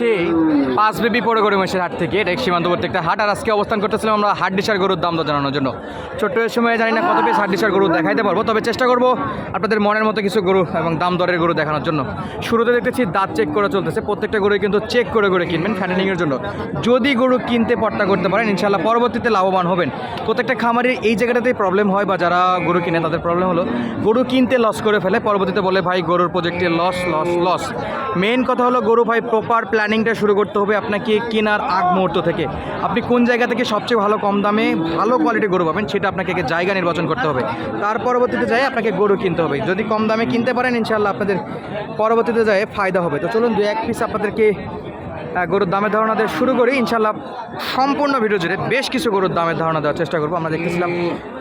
আসছি পাঁচ বেবি পড়ে করে মেশের হাট থেকে, এটা সীমান্তবর্তী একটা হাট। আর আজকে অবস্থান করতেছিলাম আমরা হাট ডিসার গরুর দাম জানানোর জন্য। ছোট্ট সময় জানি না কত পিস হাট ডিসার গরু দেখাইতে পারব, তবে চেষ্টা করব আপনাদের মনের মতো কিছু গরু এবং দাম দরের গরু দেখানোর জন্য। শুরুতে দেখতেছি দাঁত চেক করে চলতেছে, প্রত্যেকটা গরু কিন্তু চেক করে করে কিনবেন ফ্যাটেনিংয়ের জন্য। যদি গরু কিনতে পট্টা করতে পারেন ইনশাল্লাহ পরবর্তীতে লাভবান হবেন। প্রত্যেকটা খামারের এই জায়গাটাতেই প্রবলেম হয় বা যারা গরু কিনে তাদের প্রবলেম হলো, গরু কিনতে লস করে ফেলে, পরবর্তীতে বলে, ভাই, গরুর প্রজেক্টে লস লস লস মেন কথা হলো, গরু ভাই প্রপার প্ল্যানিংটা শুরু করতে হবে আপনাকে কেনার আগ মুহূর্ত থেকে। আপনি কোন জায়গা থেকে সবচেয়ে ভালো কম দামে ভালো কোয়ালিটির গরু পাবেন সেটা আপনাকে জায়গা নির্বাচন করতে হবে। তার পরবর্তীতে যাই আপনাকে গরু কিনতে হবে। যদি কম দামে কিনতে পারেন ইনশাল্লাহ আপনাদের পরবর্তীতে যায় ফায়দা হবে। তো চলুন দু এক পিস আপনাদেরকে গরুর দামের ধারণা দিয়ে শুরু করি। ইনশাল্লাহ সম্পূর্ণ ভিডিও জুড়ে বেশ কিছু গরুর দামের ধারণা দেওয়ার চেষ্টা করব। আমরা দেখতেছিলাম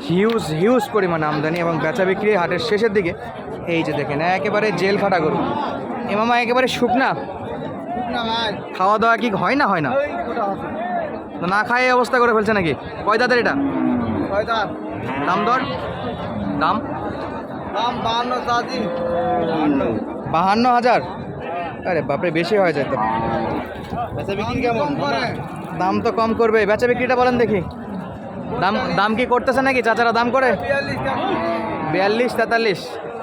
হিউজ হিউজ পরিমাণে আমদানি এবং বেচা বিক্রি হাটের শেষের দিকে। এই যে দেখেন, একেবারে জেল খাটা গরু। এমামা মামা, একেবারে শুকনা। খাওয়া দাওয়া কি হয় না হয় না? না খায় এই অবস্থা করে ফেলছে নাকি? কয় দাঁতের এটা? দাম দর? দাম? দাম বাহান্ন চাষি বাহান্ন। হাজার? আরে বাপরে বেশি হয়ে যায় তো। বেচা বিক্রি কেমন? দাম তো কম করবে। বেচা বিক্রিটা বলেন দেখি। দাম দাম কি করতেছে নাকি? চাচারা দাম করে? বিয়াল্লিশ তেতাল্লিশ।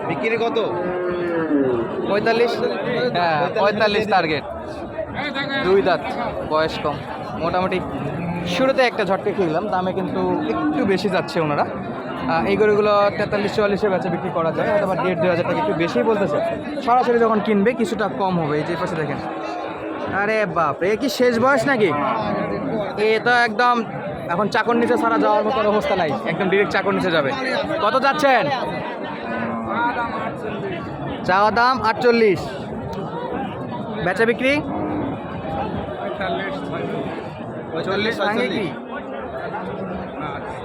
বিক্রি কত? পঁয়তাল্লিশ? হ্যাঁ পঁয়তাল্লিশ টার্গেট দুই দাঁত, বয়স কম। মোটামুটি শুরুতে একটা ঝটকে খেলাম দামে কিন্তু একটু বেশি যাচ্ছে ওনারা। এই গরুগুলো তেতাল্লিশ চুয়াল্লিশে বেচা বিক্রি করা যায়, অথবা দেড় দু হাজার টাকা একটু বেশিই বলতেছে সরাসরি যখন কিনবে, কিছুটা কম হবে, এই যে পাশে দেখেন। আরে বাপ এ কি শেষ বয়স নাকি? এ তো একদম, এখন চাকর নিচে ছাড়া যাওয়ার মতো অবস্থা নাই, একদম ডিরেক্ট চাকর নিচে যাবে। কত যাচ্ছেন? চাওয়া দাম আটচল্লিশ। বেচা বিক্রি? চল্লিশ ভাঙে কি?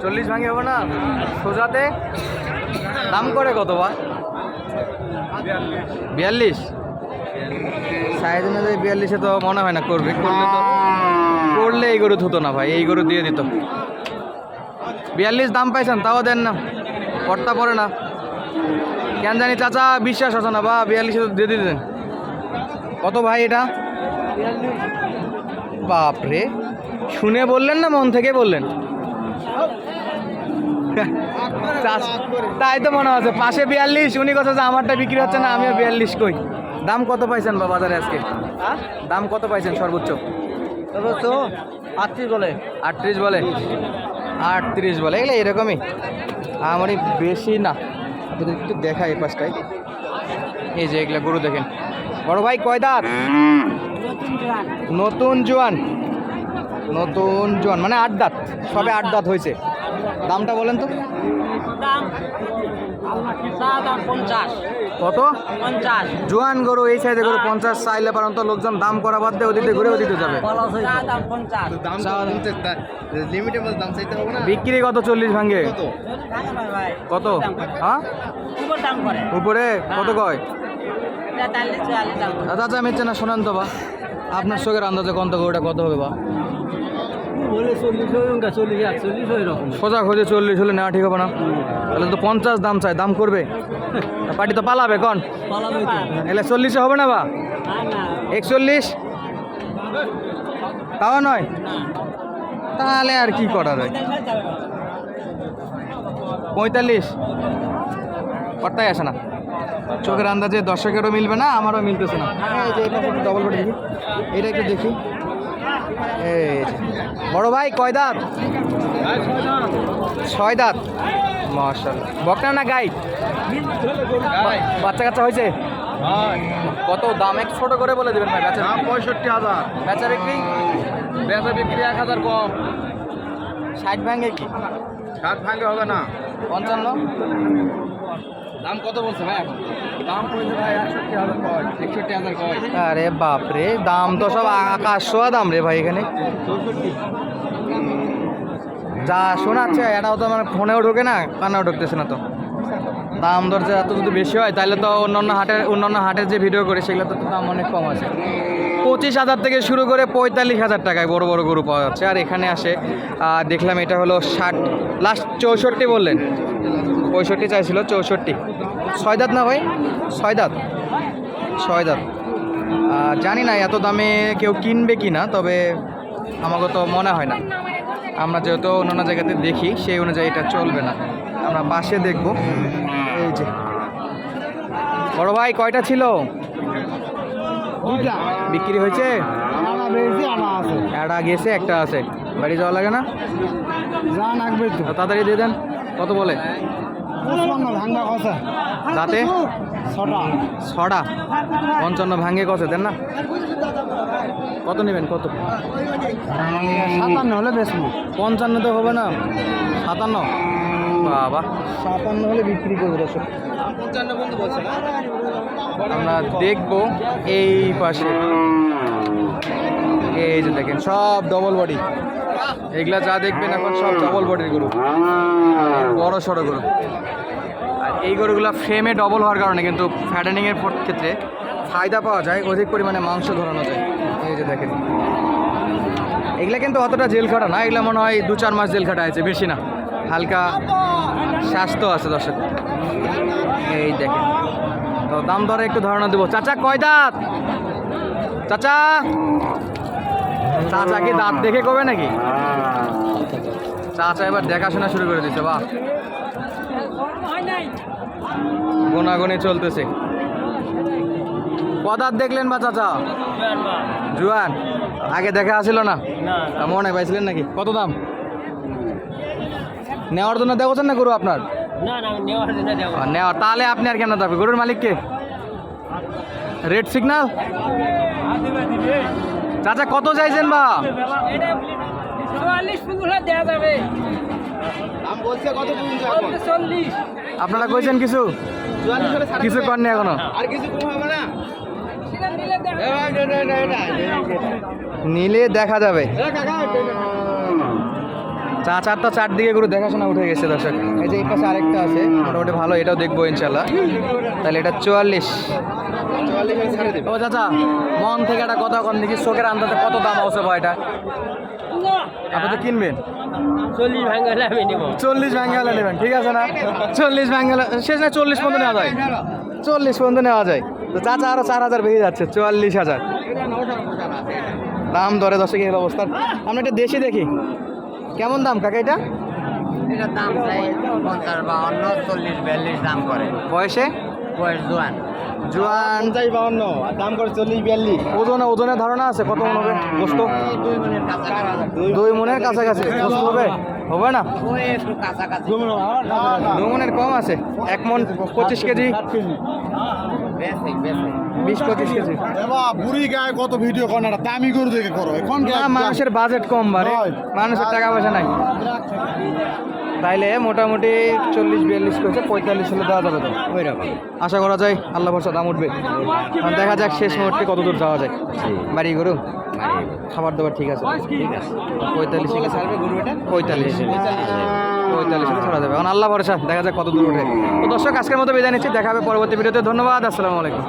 চল্লিশ ভাঙে হবে না? সোজাতে? দাম করে কত বা? বিয়াল্লিশ। সাইজ অনুযায়ী বিয়াল্লিশে তো মনে হয় না করবে। করলে তো করলে এই গরু ধুতো না ভাই এই গরু দিয়ে দিত। বিয়াল্লিশ দাম পাইছেন তাও দেন না। কর্তা পড়ে না। কেন জানি চাচা বিশ্বাস আছে না বা বিয়াল্লিশে দিয়ে দিতেন। কত ভাই এটা? বাপরে শুনে বললেন না মন থেকে বললেন? তাই তো মনে হচ্ছে পাশে বিয়াল্লিশ উনি কথা যে আমারটা বিক্রি হচ্ছে না আমিও বিয়াল্লিশ কই। দাম কত পাইছেন বা বাজারে আজকে? দাম কত পাইছেন সর্বোচ্চ? সর্বোচ্চ আটত্রিশ বলে। আটত্রিশ বলে? আটত্রিশ বলে এগুলো এরকমই। আমারই বেশি না। আপনাদের একটু দেখা এই পাশটায় এই যে এগুলো গরু দেখেন। বড় ভাই কয় দাঁত? নতুন জোয়ান। নতুন জোয়ান। মানে আট দাঁত। সবে আট দাঁত হয়েছে। দামটা বলেন তো। কত? পঞ্চাশ। জোয়ান গরু এই সাইডে গরু পঞ্চাশ। চাইলে পারেন তো লোকজন দাম করা বাদ দিয়ে ওদিকে ঘুরে ওদিকে যাবে। বিক্রি কত চল্লিশ ভাঙ্গে কত? হ্যাঁ? উপর দাম করে। উপরে? কত কয়? তেতাল্লিশ চুয়াল্লিশ দাম করে। দাদা মেচ্ছে না শোনান তো বা। আপনার চোখের আন্দাজে কত গরুটা কত হবে বা? সোজা খোঁজে চল্লিশ হলে নেওয়া ঠিক হবে না? তাহলে তো পঞ্চাশ দাম চাই দাম করবে? পার্টি তো পালাবে কন? এলে চল্লিশে হবে না বা? একচল্লিশ? তাও নয়? তাহলে আর কি করার পঁয়তাল্লিশ? কটাই আসে না। চোখের আন্দাজে দর্শকেরও মিলবে না আমারও মিলতেছে না। ডবল বডি দেখি এটা একটু দেখি। এই বড় ভাই কয় দাঁত? ছয় দাঁত। মার্শাল বকনা না গাই? বাচ্চা কাচ্চা হয়েছে? কত দাম? এক ছোট করে বলে দেবেন ভাই বেচা দাম পঁয়ষট্টি হাজার বেচা বিক্রি? বেচা বিক্রি এক হাজার কম। ষাট ভাঙে কি? ষাট ভাঙে হবে না। পঞ্চান্ন? দাম কত বলছে ভাই এখন? দাম পড়েছে ভাই একষট্টি হাজার কয় একষট্টি হাজার কয় আরে বাপরে দাম তো সব আকাশ ছোঁয়া দাম রে ভাই এখানে। যা শোনাচ্ছে এটাও তো মানে ফোনেও ঢোকে না কানেও ঢুকতেছে না তো। দাম দর যে এত যদি বেশি হয় তাহলে তো অন্যান্য হাটের অন্যান্য হাটের যে ভিডিও করে সেগুলো তো দাম অনেক কম আছে। পঁচিশ হাজার থেকে শুরু করে পঁয়তাল্লিশ হাজার টাকায় বড় বড় গরু পাওয়া যাচ্ছে। আর এখানে আসে দেখলাম এটা হলো ষাট লাস্ট চৌষট্টি বললেন। পঁয়ষট্টি চাইছিল চৌষট্টি। ছয় দাঁত না ভাই? ছয় দাঁত। ছয় দাঁত। জানি না এত দামে কেউ কিনবে কি না তবে আমাকে তো মনে হয় না। আমরা যেহেতু অন্য জায়গাতে দেখি সেই অনুযায়ী এটা চলবে না। আমরা পাশে দেখব। এই যে। বড় ভাই কয়টা ছিল? বিক্রি হয়েছে? একটা গেছে একটা আছে। বাড়ি যাওয়া লাগে না? যা তাড়াতাড়ি দিয়ে দেন। কত বলে? ভাঙ্গা কথা দাঁতে? ছটা। ছটা? পঞ্চান্ন ভাঙ্গে কত দেন না। কত নেবেন কত? সাতান্ন হলে বেশ পঞ্চান্ন তো হবে না। সাতান্ন? বাবা। সাতান্ন হলে বিক্রি করব দর্শক আমরা দেখব এই পাশে। এই যে দেখেন সব ডবল বডি এগুলা যা দেখবেন এখন সব ডবল বডির গরু। বড় সড়ো গরু। আর এই গরুগুলো ফ্রেমে ডবল হওয়ার কারণে কিন্তু ফ্যাটেনিংয়ের ক্ষেত্রে ফায়দা পাওয়া যায়, অধিক পরিমাণে মাংস ধরানো যায়। এই যে দেখেন। এগুলা কিন্তু অতটা জেল খাটা না, এগুলা মনে হয় দু চার মাস জেল খাটা আছে, বেশি না। হালকা স্বাস্থ্য আছে দর্শক। এই দেখেন। তো দাম ধরে একটু ধারণা দেবো। চাচা, কয় দাঁত? চাচা? চাচা কি দাঁত দেখে কবে নাকি? চাচা এবার দেখাশোনা শুরু করে দিচ্ছে বাহ। গোনাগুনি চলতেছে। কদাত দেখলেন বা চাচা? জুয়ান। আগে দেখা আসিল না? মনে পাইছিলেন নাকি? কত দাম? নেওয়ার জন্য দেখছেন না গরু আপনার? নেওয়ার তাহলে আপনি আর কেন যাবে গরুর মালিককে রেড সিগন্যাল চাচা কত চাইছেন বা? আপনারা কইছেন কিছু? কিছু করেননি এখনও? আর কিছু কম হবে না। নিলে দেখা যাবে। চা চারটা চারদিকে গরু দেখাশোনা উঠে গেছে দর্শক। এই যে এই পাশে আরেকটা আছে মোটামুটি ভালো এটাও দেখব ইনশাল্লাহ তাহলে এটা চুয়াল্লিশ। ও চাচা মন থেকে একটা কথা কন দেখি চোখের আন্দাজে কত দাম আছে বা এটা? আপনি তো কিনবেন? চল্লিশ ভাঙলে আমি নেব। চল্লিশ ব্যাঙ্গালে নেবেন ঠিক আছে না? চল্লিশ ব্যাঙ্গালে শেষ না চল্লিশ পর্যন্ত নেওয়া যায়। চল্লিশ পর্যন্ত নেওয়া যায়। তো চাচা আরও চার হাজার বেরিয়ে যাচ্ছে চুয়াল্লিশ হাজার। দাম দরে দশকের অবস্থা। আমরা এটা দেশি দেখি। কেমন দাম কাকা এটা? এটা দাম চাই পঞ্চাশ বাউন্ন চল্লিশ বিয়াল্লিশ দাম করে। বয়সে? বয়স জোয়ান। বাউন্ন দাম করে চল্লিশ বিয়াল্লিশ। ওজনে ওজনের ধারণা আছে কত মন হবে? গোস্ত দুই মিনিট কাছাকাছি। দুই মনের কাছাকাছি। গোস্ত হবে? হবে না? দু মনের কম আছে। এক মন পঁচিশ কেজি। বেশি বেশি বিশ পঁচিশ কেজি। বুড়ি গায়ে কত ভিডিও করে না দামি গরু দেখে করো। এখন মানুষের বাজেট কম হয়। মানুষের টাকা পয়সা নাই। তাইলে মোটামুটি চল্লিশ বিয়াল্লিশ করছে পঁয়তাল্লিশ হলে দেওয়া যাবে তো। ওই রকম। আশা করা যায় আল্লাহ ভরসা দাম উঠবে। দেখা যাক শেষ মুহূর্তে কত দূর যাওয়া যায়। বাড়ি গরু? খাবার দাবার ঠিক আছে? ঠিক আছে। পঁয়তাল্লিশ পঁয়তাল্লিশ। পঁয়তাল্লিশ ছড়া যাবে। এখন আল্লাহ ভরসা, দেখা যাক কত দূর উঠে তো দর্শক, আজকের মতো বিদায় নিচ্ছি, দেখা হবে পরবর্তী ভিডিওতে। ধন্যবাদ, আসসালামু আলাইকুম।